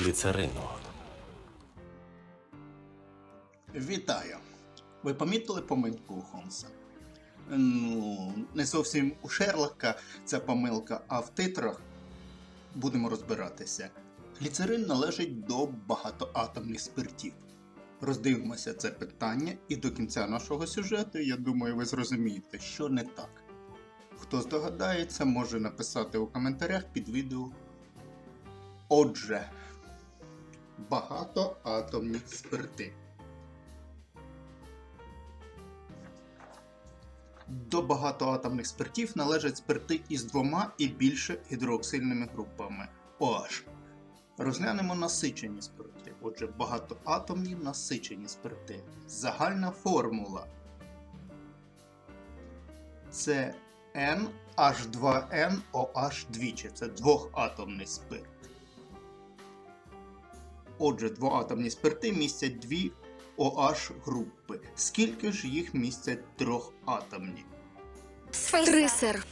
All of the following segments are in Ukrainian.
гліцерину. Вітаю! Ви помітили помилку Холмса? Ну, не зовсім у Шерлока ця помилка, а в титрах будемо розбиратися. Гліцерин належить до багатоатомних спиртів. Роздивимося це питання, і до кінця нашого сюжету, я думаю, ви зрозумієте, що не так. Хто здогадається, може написати у коментарях під відео. Отже, багатоатомні спирти. До багатоатомних спиртів належать спирти із двома і більше гідроксильними групами OH. Розглянемо насичені спирти. Отже, багатоатомні насичені спирти. Загальна формула це NH2NOH двічі. Це двохатомний спирт. Отже, двоатомні спирти містять дві OH групи. Скільки ж їх містять трьохатомні? Три, сер.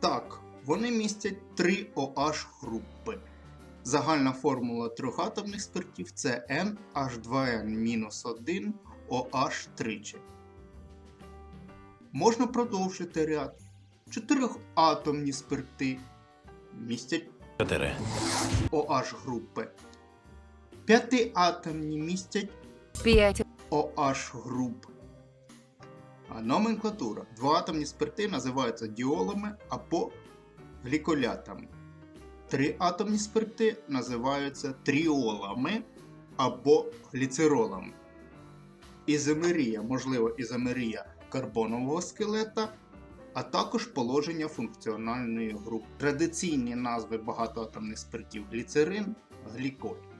Так, вони містять три OH групи. Загальна формула трьохатомних спиртів це NH2N-1 OH тричі. Можна продовжити ряд. Чотирьохатомні спирти містять 4. OH групи. П'ятиатомні містять П'ять. OH груп. А номенклатура. Двоатомні спирти називаються діолами або гліколятами. Триатомні спирти називаються тріолами або гліцеролами. Ізомерія, можливо, ізомерія карбонового скелета, а також положення функціональної групи. Традиційні назви багатоатомних спиртів гліцерин, гліколь.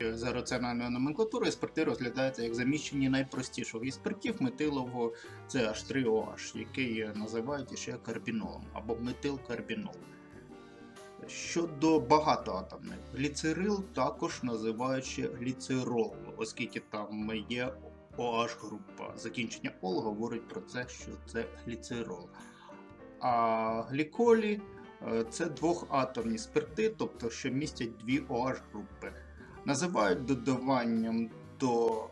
За раціональною номенклатурою спирти розглядаються як заміщення найпростішого із спиртів метилового CH3OH, який називають ще карбінолом або метилкарбінол. Щодо багатоатомних, гліцерил також називають ще гліцерол, оскільки там є OH група. Закінчення ол говорить про це, що це гліцерол. А гліколі е, це двохатомні спирти, тобто що містять дві OH групи називають додаванням до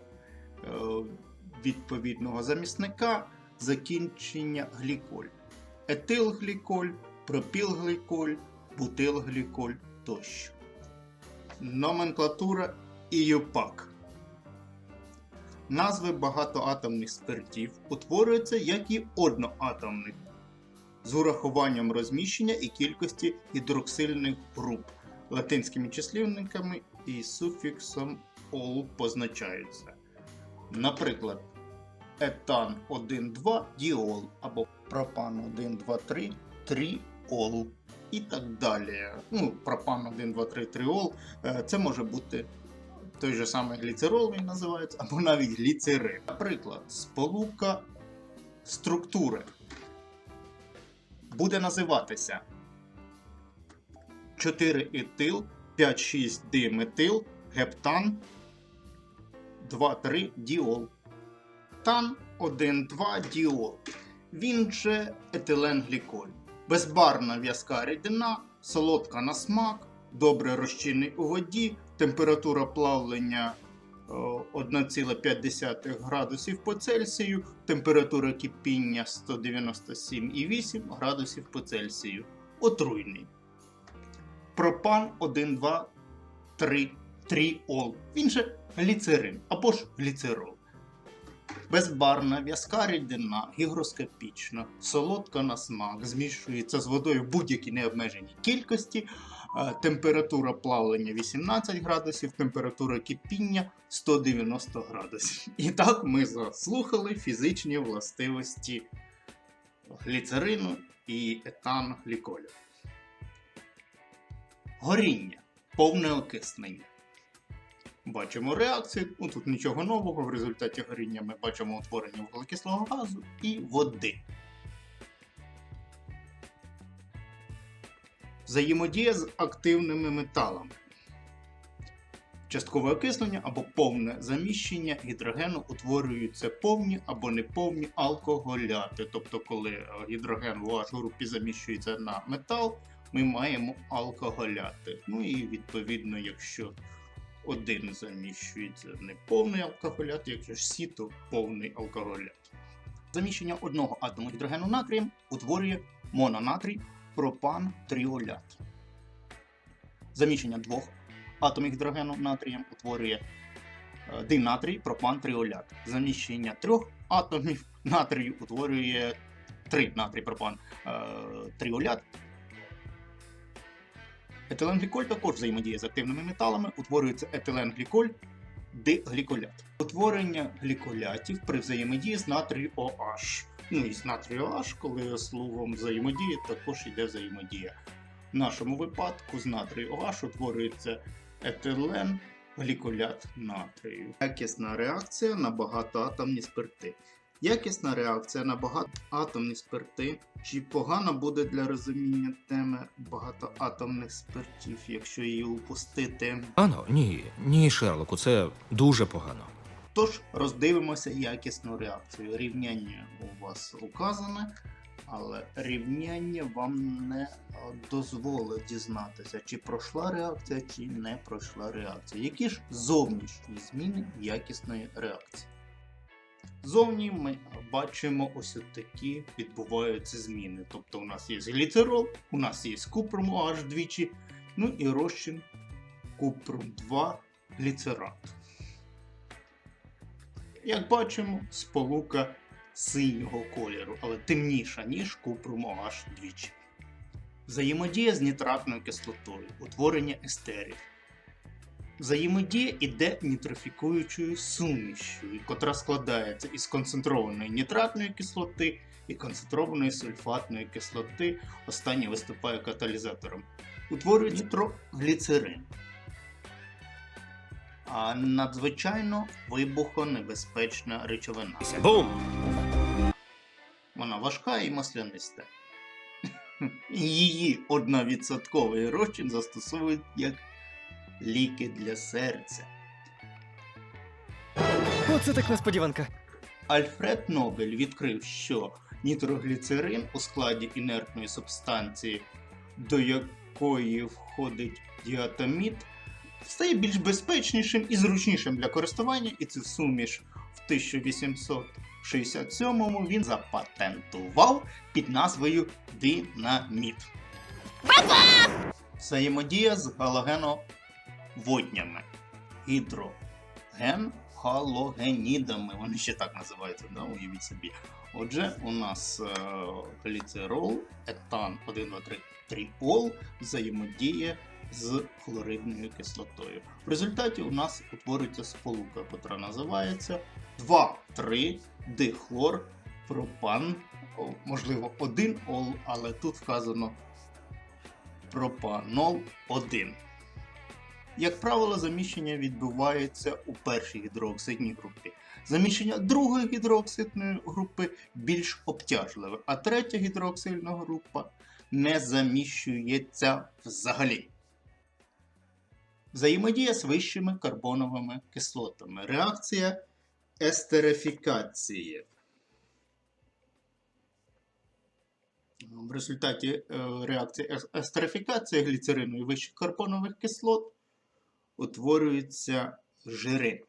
е, відповідного замісника закінчення гліколь. Етилгліколь, пропілгліколь, бутилгліколь тощо. Номенклатура ІЮПАК. Назви багатоатомних спиртів утворюються як і одноатомних з урахуванням розміщення і кількості гідроксильних груп латинськими числівниками і суфіксом ол позначаються. Наприклад, етан 1,2 діол або пропан 1,2,3 тріол і так далі. Ну, пропан 1,2,3 тріол е, це може бути той же самий гліцерол, він називається, або навіть гліцерин. Наприклад, сполука структури буде називатися 4 етил, 5-6 диметил, гептан, 2-3 діол. Тан 1-2 діол. Він же етиленгліколь. Безбарна в'язка рідина, солодка на смак, добре розчинний у воді, температура плавлення е, 1,5 градусів по Цельсію, температура кипіння 197,8 градусів по Цельсію. Отруйний пропан 1, 2, 3, тріол. Він же гліцерин або ж гліцерол. Безбарна в'язка рідина, гігроскопічна, солодка на смак, змішується з водою в будь-якій необмеженій кількості. Е, Температура плавлення 18 градусів, температура кипіння 190 градусів. І так ми заслухали фізичні властивості гліцерину і етан гліколю. Горіння, повне окиснення. Бачимо реакцію. Ну, тут нічого нового. В результаті горіння ми бачимо утворення вуглекислого газу і води. Взаємодія з активними металами. Часткове окислення або повне заміщення гідрогену утворюються повні або неповні алкоголяти. Тобто, коли гідроген в OH групі заміщується на метал, ми маємо алкоголяти. Ну і відповідно, якщо один заміщується неповний алкоголят, якщо ж всі, то повний алкоголят. Заміщення одного атому гідрогену натрієм утворює мононатрій пропан тріолят. Заміщення двох атомів гідрогену натрієм утворює е, динатрій пропан тріолят. Заміщення трьох атомів натрію утворює три натрій пропан е, тріолят. Етиленгліколь також взаємодіє з активними металами, утворюється етиленгліколь дигліколят. Утворення гліколятів при взаємодії з натрію OH. Ну і з натрію OH, коли словом взаємодія, також йде взаємодія. В нашому випадку з натрію OH утворюється етилен гліколят натрію. Якісна реакція на багатоатомні спирти. Якісна реакція на багатоатомні спирти. Чи погано буде для розуміння теми багатоатомних спиртів, якщо її упустити? Ано, ні, ні, Шерлоку, це дуже погано. Тож роздивимося якісну реакцію. Рівняння у вас указане, але рівняння вам не дозволить дізнатися, чи пройшла реакція, чи не пройшла реакція. Які ж зовнішні зміни якісної реакції? Зовні ми бачимо ось такі відбуваються зміни. Тобто у нас є гліцерол, у нас є купром аж двічі, ну і розчин купром 2 гліцерат. Як бачимо, сполука синього кольору, але темніша, ніж купром аж двічі. Взаємодія з нітратною кислотою, утворення естерів. Взаємодія іде нітрофікуючою сумішю, котра складається із концентрованої нітратної кислоти і концентрованої сульфатної кислоти. Остання виступає каталізатором. Утворює нітрогліцерин. А надзвичайно вибухонебезпечна речовина. Бум! Вона важка і масляниста. Її 1% розчин застосовують як ліки для серця. Оце так несподіванка. Альфред Нобель відкрив, що нітрогліцерин у складі інертної субстанції, до якої входить діатомід, стає більш безпечнішим і зручнішим для користування, і цю суміш в 1867-му він запатентував під назвою Динаміт. Взаємодія з галогеноводнями. Гідроген галогенідами. Вони ще так називаються, да? уявіть собі. Отже, у нас е, гліцерол, етан 1, 2, 3, тріол взаємодіє з хлоридною кислотою. В результаті у нас утворюється сполука, яка називається 2,3 дихлор пропан. Можливо, 1 ол, але тут вказано пропанол 1. Як правило, заміщення відбувається у першій гідроксидній групі. Заміщення другої гідроксидної групи більш обтяжливе, а третя гідроксидна група не заміщується взагалі. Взаємодія з вищими карбоновими кислотами. Реакція естерифікації. В результаті е, реакції ес- естерифікації гліцерину і вищих карбонових кислот утворюються жири.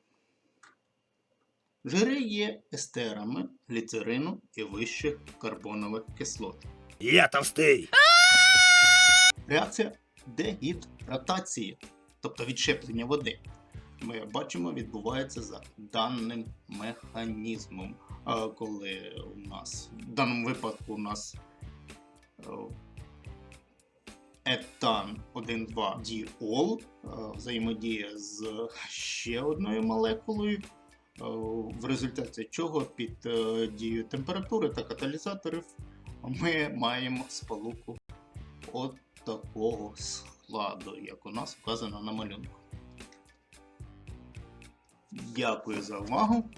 Жири є естерами гліцерину і вищих карбонових кислот. Я товстий! Реакція дегідратації, тобто відщеплення води. Ми бачимо, відбувається за даним механізмом. Коли у нас в даному випадку у нас е, етан 1,2 діол е, взаємодіє з ще одною молекулою, е, в результаті чого під е, дією температури та каталізаторів ми маємо сполуку от такого складу, як у нас вказано на малюнку. Дякую за увагу.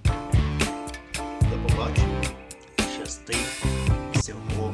До побачення. Щасти всього.